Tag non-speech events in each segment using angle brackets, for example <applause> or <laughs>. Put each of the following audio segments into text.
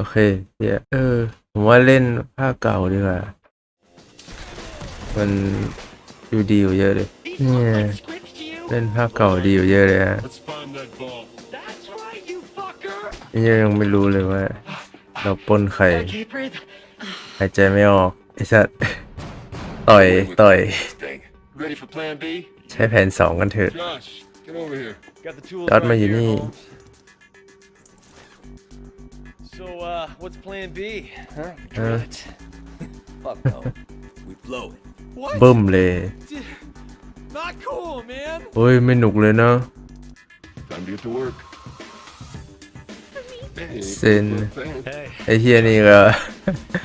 โอเค เดี๋ยเออ ผมว่าเล่นภาคเก่าดีกว่ามันดูดีอยู่เยอะเลย เนี่ยเล่นภาคเก่าดีอยู่เยอะเลยฮะนั่ยังไม่รู้เลยว่า เราปนไข่หายใจไม่ออกไอ้สัตว์ต่อย ต่อยใช้แผนสองกันเถอะจอดมาอยู่นี่ So, uh, what's plan B? Huh? Uh. Dread. <laughs> Fuck no. we blow it. What? บึ้มเลย Not cool, man. เฮ้ยไม่หนุกเลยนะ Time to get to work. Hey, Sin. thanks. Hey, ไอ้เฮียนี่ก็ uh.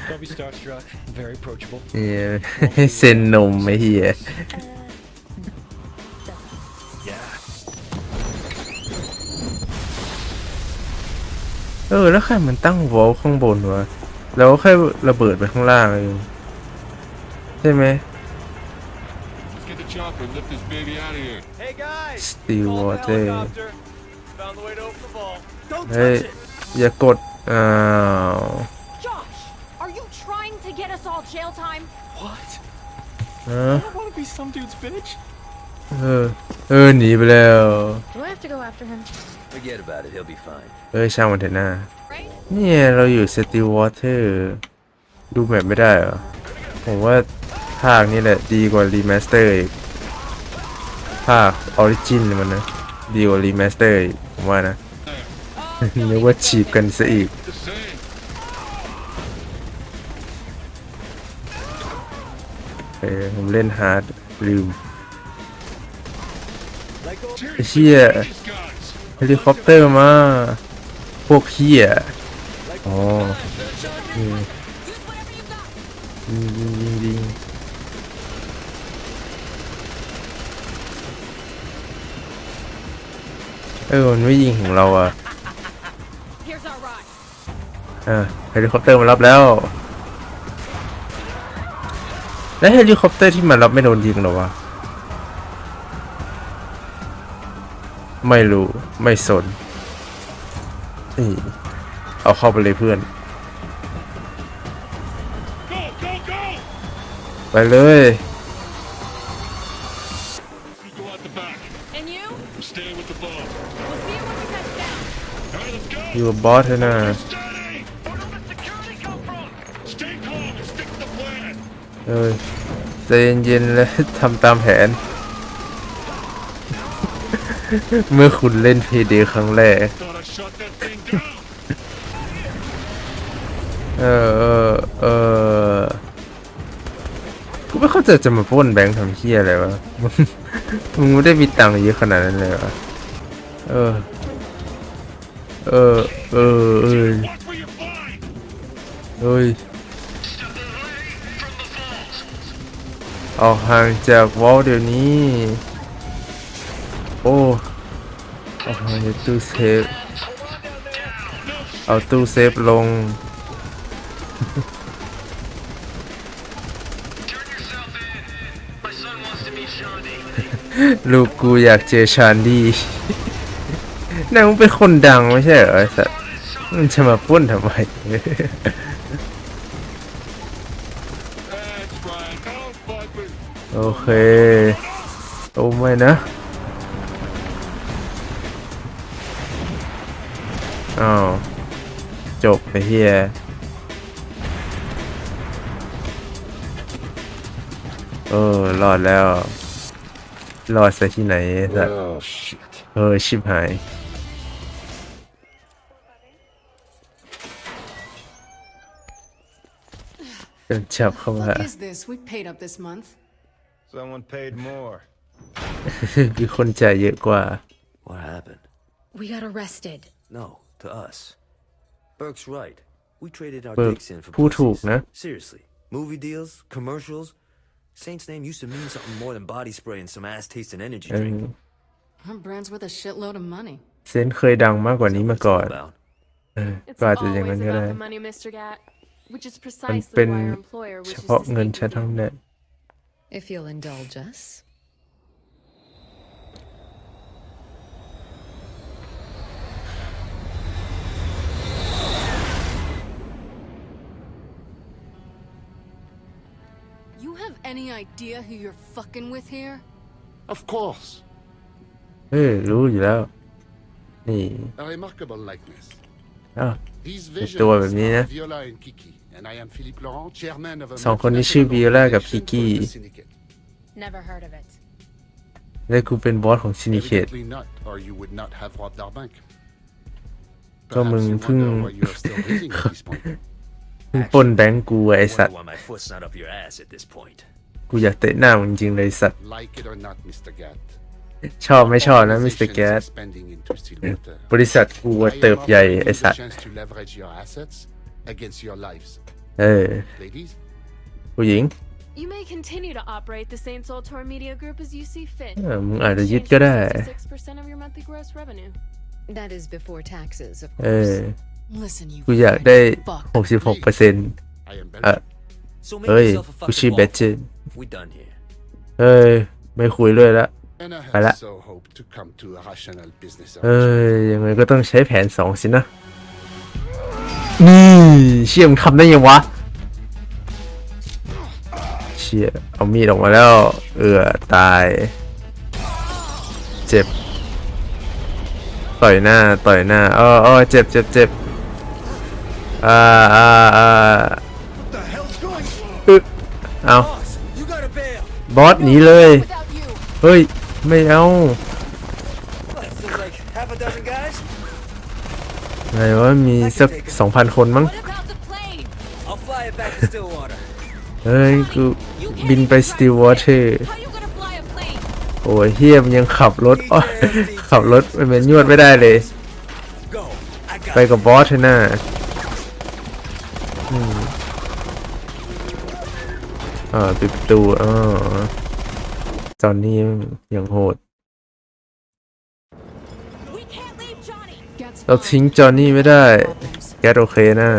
don't be starstruck. Very approachable. เนี่ยเซนนมไอ้เฮีย Uh, <laughs> เออ แล้วใครมันตั้งวอลข้างบนวะแล้วใครระเบิดไปข้างล่างเอยใช่ไหมสตีวอเตร์เฮ้ย อย่ากดอ้าว j อ i l อ i m e What? Huh? to go after him. Forget about it. He'll be fine. เอ้ยช่างมันเถอะหน้าเนี่ยเราอยู่ City Water ดูแบบไม่ได้เหรอ ผมว่า ภาคนี้แหละดีกว่า Remaster อีก ภาค Origin มันนะ ดีกว่า Remaster อีกผมว่านะนึกว่าฉีกกันซะอีกเออผมเล่นฮาร์ดลืมเชี่ยเฮลิคอปเตอร์มา พวกเชี่ยอ๋อยิงยิงยิงยิงเออมันไม่ยิงของเราอ่ะอ่าเฮลิคอปเตอร์มารับแล้ว แล้วเฮลิคอปเตอร์ที่มารับไม่โดนยิงหรอวะไม่รู้ ไม่สนนี่เอาเข้าไปเลยเพื่อน ไปเลยอยู่กับบอสเถอนะเอ้ยใจเย็นๆเลยทำตามแผนเมื่อคุณเล่นเพเดีครั้งแรก เออเออเออกูไม่เข้าใจจะมาป้นแบงค์ทำเคี้ยอะไรวะ มึงไม่ได้มีตังค์เยอะขนาดนั้นเลยวะ เออ เออ เออเออเฮ้ยออกห่างจากวอลเดี๋ยวนี้ตู้เซฟเอาตู้เซฟลง ลูกกูอยากเจอชานดี้นางเป็นคนดัง ไม่ใช่เหรอไอ้สัสมันจะมาปุ้นทำไม โอเค โอ้ไม่นะอ้าว จบไปเฮียเออ รอดแล้ว รอดใส่ที่ไหนสัตเออชิบหายเดินจับเข้ามา s o m มีคนจ่ายเยอะกว่า What happened? We got arrested. No, to us. Burke's right. We traded our dicks in for pussies. นะ Seriously, movie deals, commercials. Saint's name used to mean something more than body spray and some ass tasting energy eh. drink. Our brand's worth a shitload of money. เซนส์เคยดังมากกว่านี้ That's มา If you'll indulge us, any idea who you're fucking with here? Of course. เออรู้อยู่แล้วนี่ A remarkable likeness. อ้ These visions are v i o l a and Kiki, and I am Philippe Laurent, chairman of a สองคนนี้ชื่อ m ิ l อล n a Viola กับคิก p o a n Kiki. e n e v e r heard of it. แล้วกูเป็นบอสของซินิเคตก็มึงเพิ่งมึงปนแบงก์กูไอสัตว์ูอยากเตะหน้ามึงจริงเลยสัตว์ชอบไม่ชอบนะมิสเตอร์แกสบริษัทกูเติบใหญ่ไอสัตว์เออผู้หญิง มึงอาจจะยึดก็ได้เออคุณอยากได้เเรน66%อ่ะเฮ้ยกูชีเบจินเฮ้ย ไม่คุยด้วยละ ไปละเฮ้ย ยังไงก็ต้องใช้แผนสองสินะนี่เชี่ยมทำได้ยังวะ เชี่ย เอามีดออกมาแล้ว เอือตาย เจ็บ ต่อยหน้า ต่อยหน้า อ้อ้อเจ็บเจ็บเจ็บอ่าอ่าอ่ากเอาบอสหนีเลย เฮ้ย ไม่เอาไหนว่ามีสักสองพันคนมั้งเฮ้ยกูบินไปสตีวอเตอร์โอ้ยเฮียมยังขับรถขับรถเป็นยวดไม่ได้เลย ไปกับบอสเถอะนะอ่าปิดประตูอ๋อจอนนี่ยังโหด เราทิ้งจอนนี่ไม่ได้แกโอเคนะ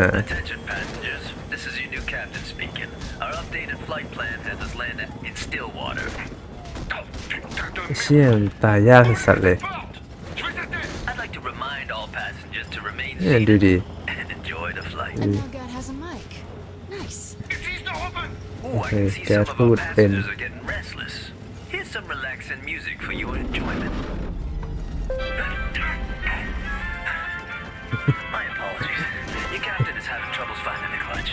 เชี่ยตายยากสั์เลยเนี่ยดูดี his death. Who would have been? Here's some relaxing music for your enjoyment. My apologies. Your captain is having troubles finding the clutch.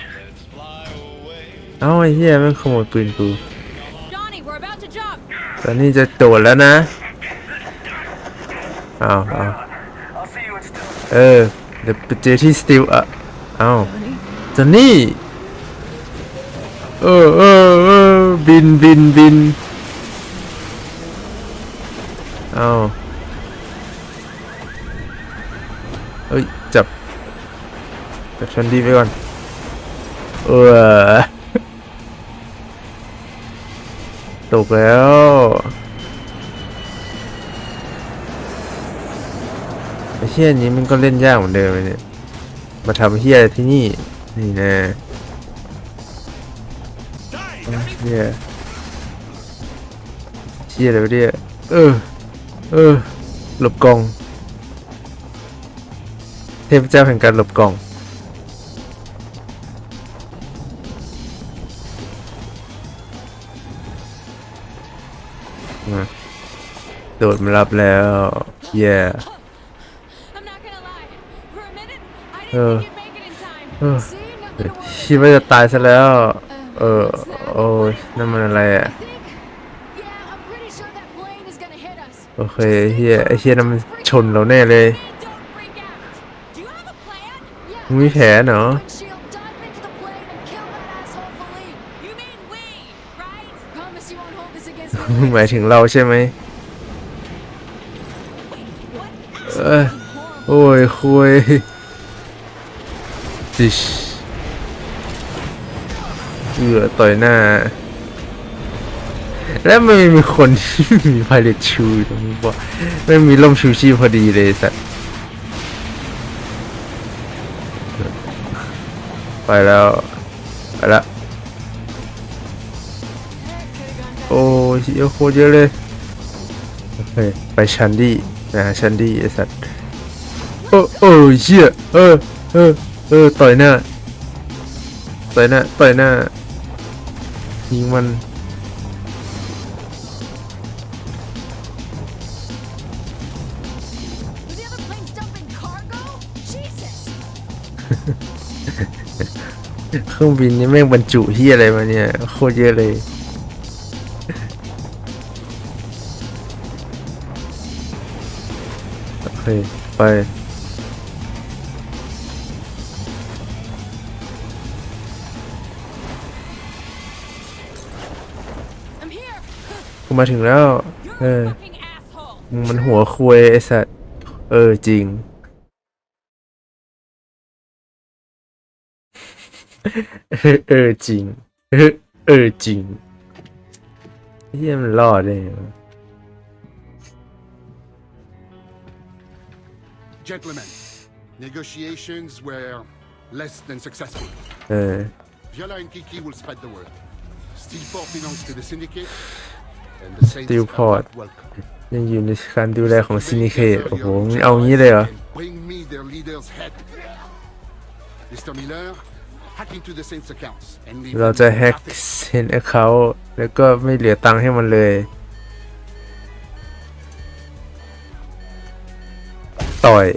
Johnny. เออเออเออบินบินบินเอาเฮ้ย จับ จับชันดีไปก่อน เออตกแล้วไอ้เฮี้ยนี้มันก็เล่นยากเหมือนเดิมเลยเนี่ย มาทำเฮี้ยที่นี่ นี่นะเนี่ยเชี่ยอะไรเนี่ย เออ เออหลบกล่อง เทพเจ้าแห่งการหลบกล่องโดดมารับแล้วเย่เออเออคิดว่าจะตายซะแล้วเออ โอ้ยนั่นมันอะไรอ่ะ โอเคเฮียเฮียนั่นมัน ชนเราแน่เลยมีแผลเนาะหมายถึงเราใช่ไหมเออโอ้ยคุยดิเื่อต่อยหน้า แล้วม่มีคนที่มีพายเลตชูตรงนี้บอกไม่มีล่มชูชีพพอดีเลยสัตว์ไปแล้วไปละโอ้ยเยอะโคตรเยอะเลยไปชันดี้นะชันดี้ไอสัตว์โอ้โอ้เยอะเออเออเออต่อยหน้าต่อยหน้าต่อยหน้ายิงมันเครื่องบินนี่แม่งบรรจุเฮียอะไรมาเนี่ย โคตรเยอะเลยโอเค ไปกูมาถึงแล้วเออมันหัวคุยไอสัตว์เออจริงเออจริงเออจริงเยี่ยมรอดเลย Gentlemen, negotiations were less than successful. Uh. Viola and Kiki will spread the word. Steelport belongs to the syndicate, สติลพอร์ตยังอยู่ในการดูแลของซินิเคตโอ้โหเอางี้เลยเหรอเราจะแฮ็กเซนแอคเคาท์แล้วก็ไม่เหลือตังค์ให้มันเลย ต่อย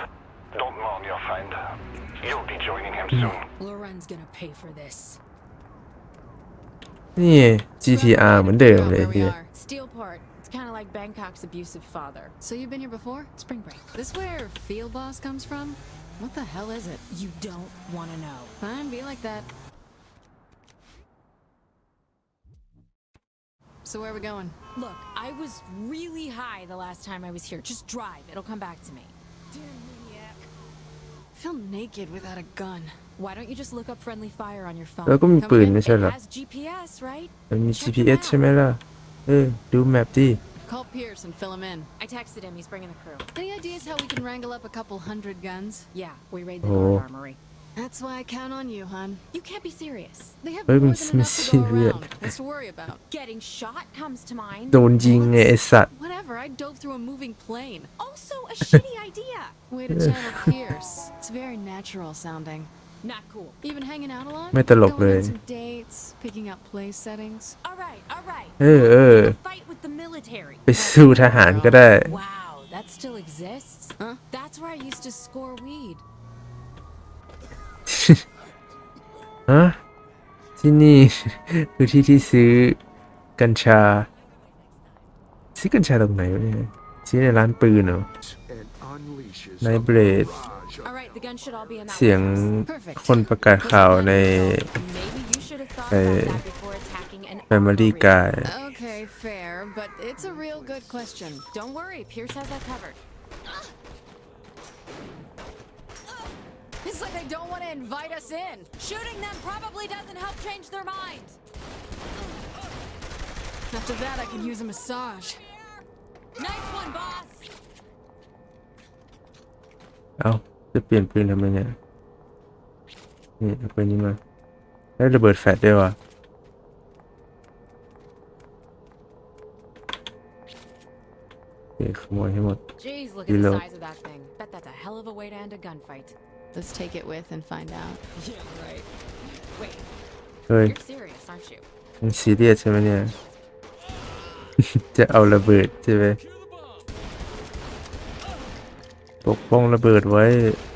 อ friend. You'll be joining him soon. Loren's gonna pay for this. นี่ GTR เหมือนเดิมเลยเนี่ย Steel part. It's kind of like Bangkok's abusive father. So you've been here before? Spring break. This where Field Boss comes from? What the hell is it? You don't want to know. Fine, be like that. So where are we going? Look, I was really high the last time I was here. Just drive. It'll come back to me feel naked without a gun. Why don't you just look up friendly fire on your phone? GPS, right? GPS ใช่ไหมล่ะ Call Pierce and fill him in. I texted him. He's bringing the crew. Any ideas how we can wrangle up a couple hundred guns? Yeah, we raid the armory. That's why I count on you, hun. You can't be serious. They have more than enough to go around. That's to worry about. <laughs> Getting shot comes to mind. Don't โดนยิงไงไอ้สัตว์ Whatever, I dove through a moving plane. Also a shitty <laughs> idea. Way to channel Pierce. It's very natural sounding. Not cool. Even hanging out a lot? ไม่ตลก Going on some dates, picking up place settings. All right, all right. Eh, eh. A fight with the military. ไปสู้ทหารก็ได้ Wow, that still exists? Huh? That's where I used to score weed. ฮะที่นี่คือที่ที่ซื้อกัญชาซื้อกัญชาตรงไหนวะเนี่ยซื้อในร้านปืนเหรอในเบรด เสียงคนประกาศข่าวในใน Family Guy It's like they don't want to invite us in. Shooting them probably doesn't help change their mind. After that, I could use a massage. Nice one, boss. เอาจะเปลี่ยนปืนทำไมเนี่ยนี่เอาปืนนี้มาได้ระเบิดแฟลชด้วยวะโอเคขโมยให้หมด Jeez, look at the Reload. size of that thing. Bet that's a hell of a way to end a gunfight. Let's take it with and find out. Yeah, right. Wait. เฮ้ย You're serious, aren't you? มึงซีเรียสใช่ไหมเนี่ยจะเอาระเบิดใช่ไหมปกป้องระเบิดไว้ <laughs>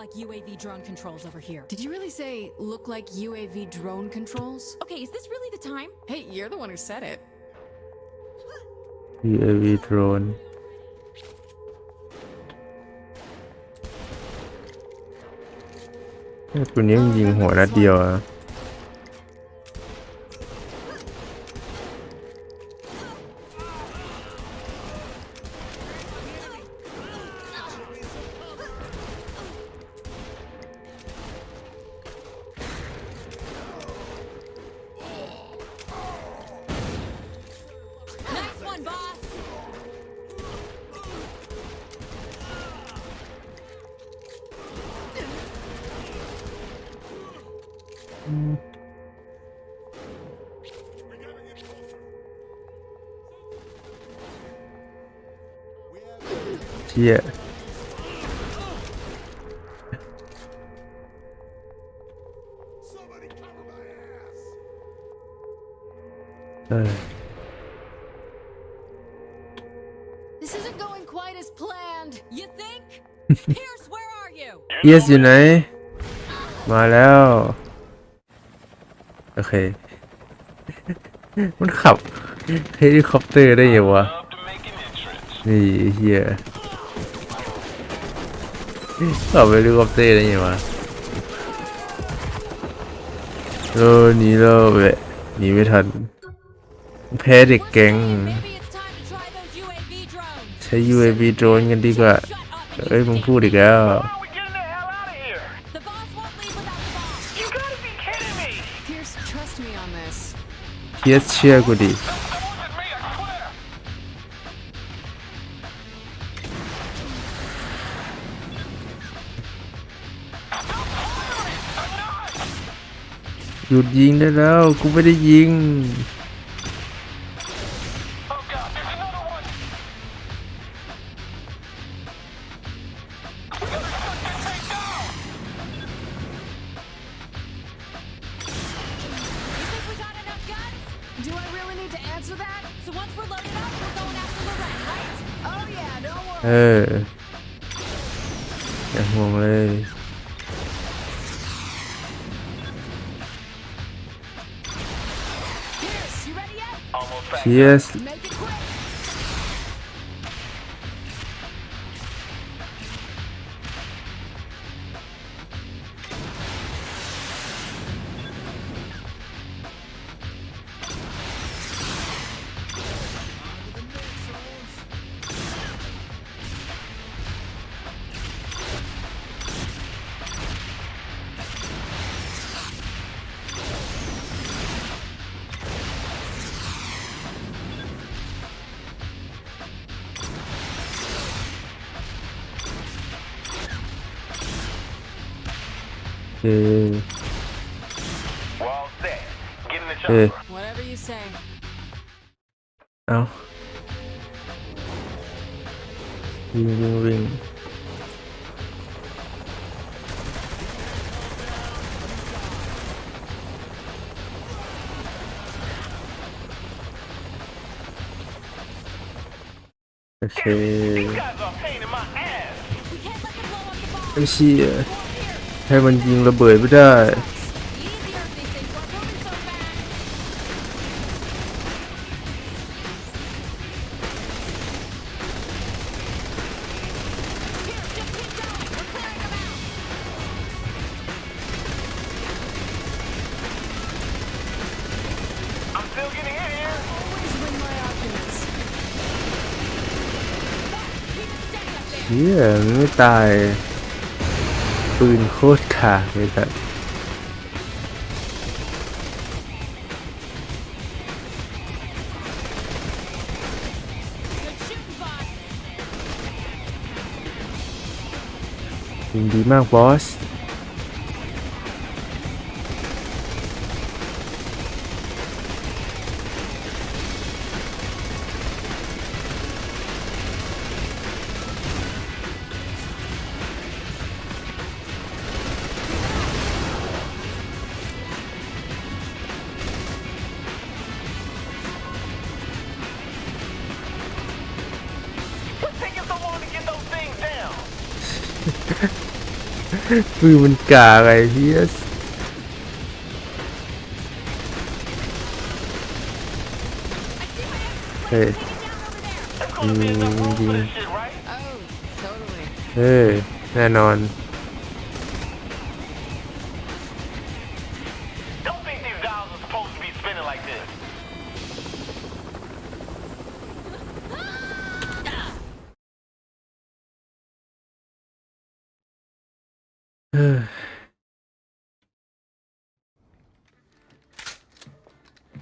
like UAV drone controls over here. Did you really say look like UAV drone controls? Okay, is this really the time? Hey, you're the one who said it. UAV drone. ตัวนี้มันยิงหัวนัดเดียวอะ oh, เที่ยเยสอยู่ไหน มาแล้ว โอเค มันขับ เฮลิคอปเตอร์ได้ยังวะนี่เฮียเราไปดูคอบเต้ได้ยังไงเออหนีเราเว้ยหนีไม่ทัน แพ้เด็กแก๊งใช้ UAV โดรนกันดีกว่าเอ้ยมึงพูดอีกแล้วเพียสเชื่อกูดีหยุดยิงได้แล้ว กูไม่ได้ยิง Jest Uh, uh, Whatever you say. Oh. Ring, ring, ring. Okay. Let see. Uh, ให้มันยิงระเบิดไม่ได้เฮ้ยไม่ตายปืนโคตรฉากเลยแบบยินดีมากบอสปืนมันกาไงเฮียเฮ้ยิงเฮ้ยแน่นอน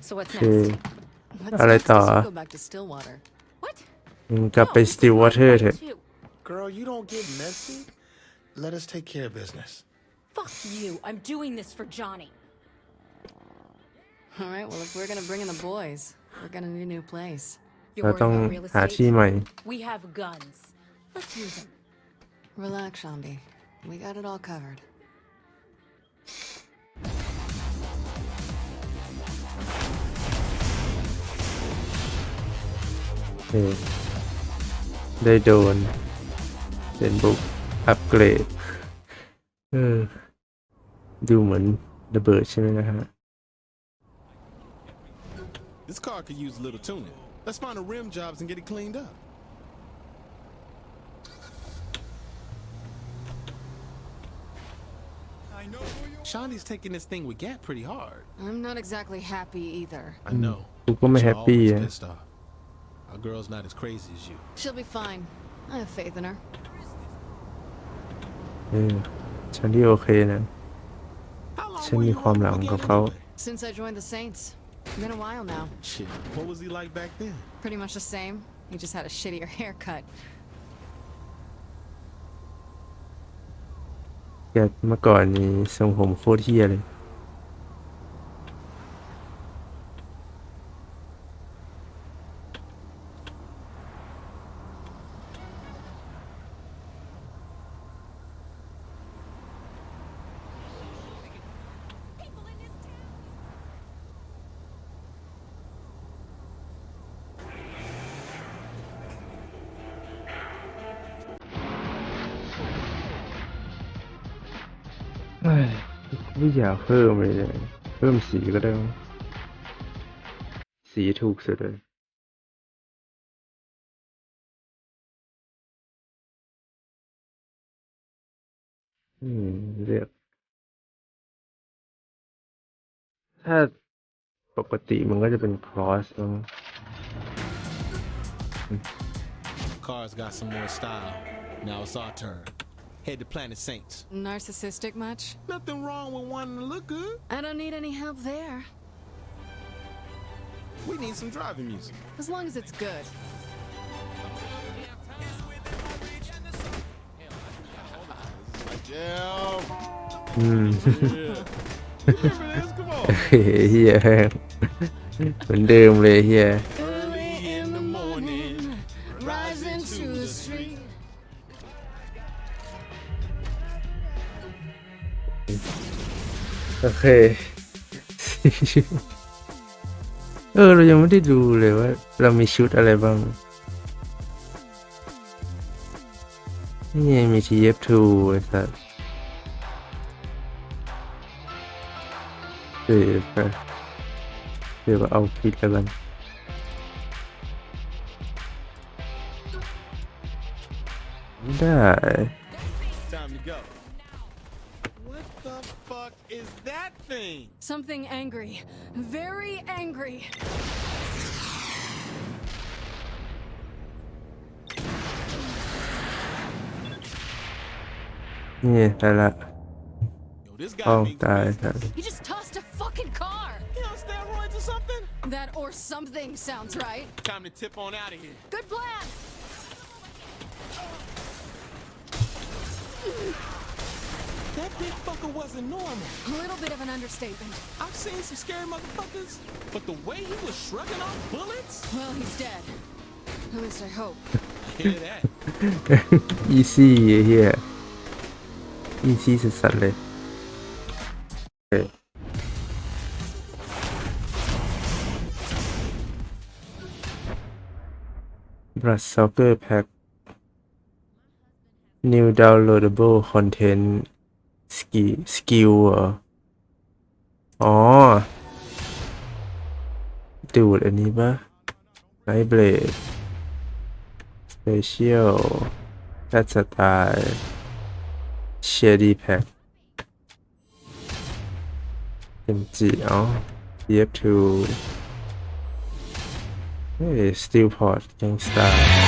So what's What's next? Go back to Stillwater. What? อืมกลับไปสติวอเตอร์เถอะ mm, Two. Girl, you don't get messy. Let us take care of business. Fuck you. I'm doing this for Johnny. All right. Well, if we're gonna bring in the boys, we're gonna need a new place. You're worried about real estate? We have guns. Let's use them. Relax, Shambi. We got it all covered. เคได้โดนเป็นบุกอัปเกรดเออ ดูเหมือนระเบิดใช่ไหมนะฮะ This car could use a little tuning. Let's find the rim jobs and get it cleaned up. Shawnee's taking this thing with Gat pretty hard. I'm not exactly happy either. I know. กูก็ไม่แฮปปี้อ่ะ Our girl's not as crazy as you. She'll be fine. I have faith in her. Since I joined the Saints, it's been a while now. Shit, what was he like back then? Pretty much the same. He just had a shittier <laughs> haircut. แกเมื่อก่อนนี้ทรงผมโคตรเฮียเลยไม่อยากเพิ่มเลยเนยเพิ่มสีก็ได้ สีถูกสุดเลย อืม เรียก ถ้าปกติมันก็จะเป็น cross นะ Cars got some more style. Now it's our turn. Head to Planet Saints. Narcissistic much? Nothing wrong with wanting to look good. I don't need any help there. We need some driving music. As long as it's good. Jam. yeah. เหมือนเดิมเลยเฮียโอเค เออ เรายังไม่ได้ดูเลยว่าเรามีชุดอะไรบ้าง นี่ไงมีเ t ทูไอ้สัสเดี๋ยวไปเดี๋ยวเอาฟิตกันได้ Something angry. Very angry. Yeah, like that. Oh, die, die. He just tossed a fucking car. You on steroids or something? That or something sounds right. Time to tip on out of here. Good plan. That big fucker wasn't normal. A little bit of an understatement. I've seen some scary motherfuckers, but the way he was shrugging off bullets? Well, he's dead. At least I hope. <laughs> <laughs> You see, that. Easy, yeah. Easy sesatle. Okay. Brass Soccer Pack New downloadable content สกิลสกิลเหรออ๋อดูดอันนี้ปะไนเบรดสเปเชียลแอสตายเชดีแพ็คเอ็มจีอ๋อเยบทูเฮ้ยสตีลพอร์ตยกงสตาร์